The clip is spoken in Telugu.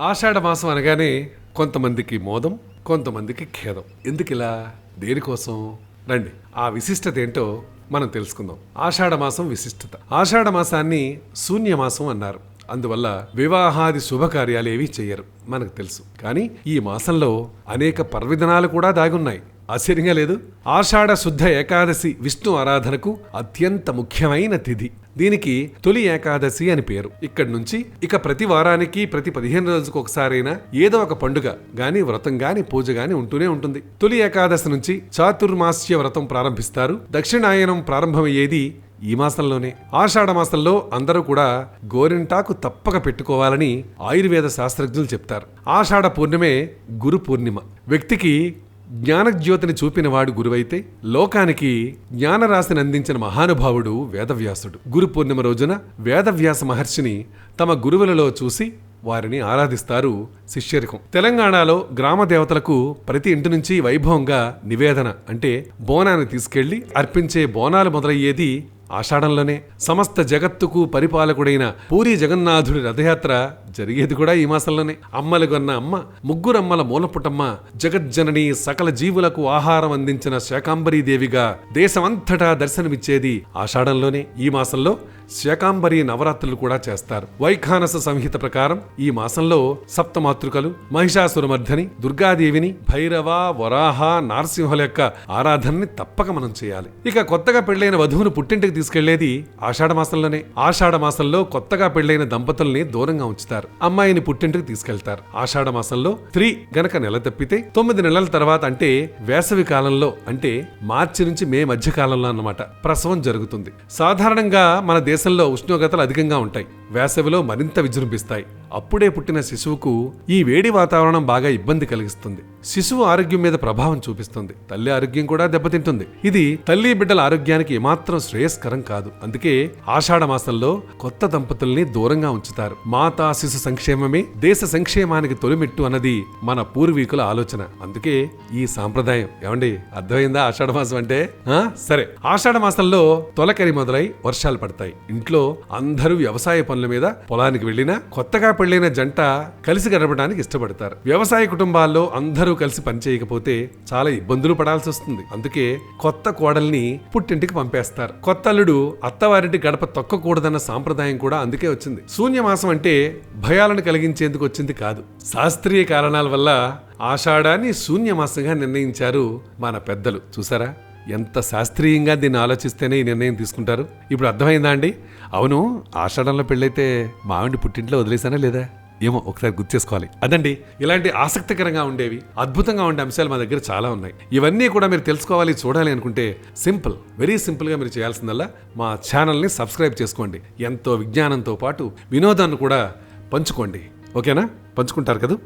ఆషాఢ మాసం అనగానే కొంతమందికి మోదం కొంతమందికి ఖేదం. ఎందుకిలా? దేనికోసం? రండి. ఆ విశిష్టత ఏంటో మనం తెలుసుకుందాం. ఆషాఢ మాసం విశిష్టత. ఆషాఢ మాసాన్ని శూన్యమాసం అన్నారు. అందువల్ల వివాహాది శుభకార్యాలు ఏవి చేయరు మనకు తెలుసు. కానీ ఈ మాసంలో అనేక పర్వదినాలు కూడా దాగున్నాయి. ఆశ్చర్యంగా లేదు. ఆషాఢ శుద్ధ ఏకాదశి విష్ణు ఆరాధనకు అత్యంత ముఖ్యమైన తిథి. దీనికి తొలి ఏకాదశి అని పేరు. ఇక్కడి నుంచి ఇక ప్రతి వారానికి ప్రతి పదిహేను రోజులకు ఒకసారైనా ఏదో ఒక పండుగ గాని వ్రతం గాని పూజ గాని ఉంటూనే ఉంటుంది. తొలి ఏకాదశి నుంచి చాతుర్మాస్య వ్రతం ప్రారంభిస్తారు. దక్షిణాయనం ప్రారంభమయ్యేది ఈ మాసంలోనే. ఆషాఢ మాసంలో అందరూ కూడా గోరింటాకు తప్పక పెట్టుకోవాలని ఆయుర్వేద శాస్త్రజ్ఞులు చెప్తారు. ఆషాఢ పూర్ణిమే గురు పూర్ణిమ. వ్యక్తికి జ్ఞానజ్యోతిని చూపినవాడు గురువైతే లోకానికి జ్ఞానరాశిని అందించిన మహానుభావుడు వేదవ్యాసుడు. గురు పూర్ణిమ రోజున వేదవ్యాస మహర్షిని తమ గురువులలో చూసి వారిని ఆరాధిస్తారు శిష్యరికం. తెలంగాణలో గ్రామ దేవతలకు ప్రతి ఇంటి నుంచి వైభవంగా నివేదన అంటే బోనాన్ని తీసుకెళ్ళి అర్పించే బోనాలు మొదలయ్యేది ఆషాఢంలోనే. సమస్త జగత్తుకు పరిపాలకుడైన పూరి జగన్నాథుడి రథయాత్ర జరిగేది కూడా ఈ మాసంలోనే. అమ్మలు కొన్న అమ్మ ముగ్గురమ్మల మూలపుటమ్మ జగజ్జనని సకల జీవులకు ఆహారం అందించిన శాకాంబరీదేవిగా దేశమంతటా దర్శనమిచ్చేది ఆషాఢంలోనే. ఈ మాసంలో శాకాంబరి నవరాత్రులు కూడా చేస్తారు. వైఖానస సంహిత ప్రకారం ఈ మాసంలో సప్తమాతృకలు మహిషాసురమర్ధని దుర్గాదేవిని భైరవ వరాహ నారసింహుల యొక్క ఆరాధనని తప్పక మనం చేయాలి. ఇక కొత్తగా పెళ్ళైన వధువును పుట్టింటికి తీసుకెళ్ళేది ఆషాఢ మాసంలోనే. ఆషాఢ మాసంలో కొత్తగా పెళ్ళైన దంపతుల్ని దూరంగా ఉంచుతారు. అమ్మాయిని పుట్టింటికి తీసుకెళ్తారు. ఆషాఢ మాసంలో త్రీ గనక నెల తప్పితే తొమ్మిది నెలల తర్వాత అంటే వేసవి కాలంలో అంటే మార్చి నుంచి మే మధ్య కాలంలో అన్నమాట ప్రసవం జరుగుతుంది. సాధారణంగా మన దేశంలో ఉష్ణోగ్రతలు అధికంగా ఉంటాయి. వేసవిలో మరింత విజృంభిస్తాయి. అప్పుడే పుట్టిన శిశువుకు ఈ వేడి వాతావరణం బాగా ఇబ్బంది కలిగిస్తుంది. శిశువు ఆరోగ్యం మీద ప్రభావం చూపిస్తుంది. తల్లి ఆరోగ్యం కూడా దెబ్బతింటుంది. ఇది తల్లి బిడ్డల ఆరోగ్యానికి ఏమాత్రం శ్రేయస్కరం కాదు. అందుకే ఆషాఢ మాసంలో కొత్త దంపతుల్ని దూరంగా ఉంచుతారు. మాతా శిశు సంక్షేమమే దేశ సంక్షేమానికి తొలిమెట్టు అన్నది మన పూర్వీకుల ఆలోచన. అందుకే ఈ సాంప్రదాయం. ఏమండి అర్థమైందా ఆషాఢ మాసం అంటే? సరే. ఆషాఢ మాసంలో తొలకరి మొదలై వర్షాలు పడతాయి. ఇంట్లో అందరూ వ్యవసాయ పనుల మీద పొలానికి వెళ్ళినా కొత్తగా పెళ్ళైన జంట కలిసి గడపడానికి ఇష్టపడతారు. వ్యవసాయ కుటుంబాల్లో అందరూ కలిసి పనిచేయకపోతే చాలా ఇబ్బందులు పడాల్సి వస్తుంది. అందుకే కొత్త కోడల్ని పుట్టింటికి పంపేస్తారు. కొత్త అల్లుడు అత్తవారింటి గడప తొక్కకూడదన్న సాంప్రదాయం కూడా అందుకే వచ్చింది. శూన్యమాసం అంటే భయాలను కలిగించేందుకు వచ్చింది కాదు. శాస్త్రీయ కారణాల వల్ల ఆషాఢాన్ని శూన్యమాసంగా నిర్ణయించారు మన పెద్దలు. చూసారా? ఎంత శాస్త్రీయంగా దీన్ని ఆలోచిస్తేనే ఈ నిర్ణయం తీసుకుంటారు? ఇప్పుడు అర్థమైందా అండి? అవును ఆషాఢంలో పెళ్ళైతే మావిడి పుట్టింట్లో వదిలేసానా లేదా? ఏమో ఒకసారి గుర్తు చేసుకోవాలి. అదండి ఇలాంటి ఆసక్తికరంగా ఉండేవి అద్భుతంగా ఉండే అంశాలు మా దగ్గర చాలా ఉన్నాయి. ఇవన్నీ కూడా మీరు తెలుసుకోవాలి చూడాలి అనుకుంటే సింపుల్ వెరీ సింపుల్గా మీరు చేయాల్సిందల్లా మా ఛానల్ని సబ్స్క్రైబ్ చేసుకోండి. ఎంతో విజ్ఞానంతో పాటు వినోదాన్ని కూడా పంచుకోండి. ఓకేనా? పంచుకుంటారు కదా?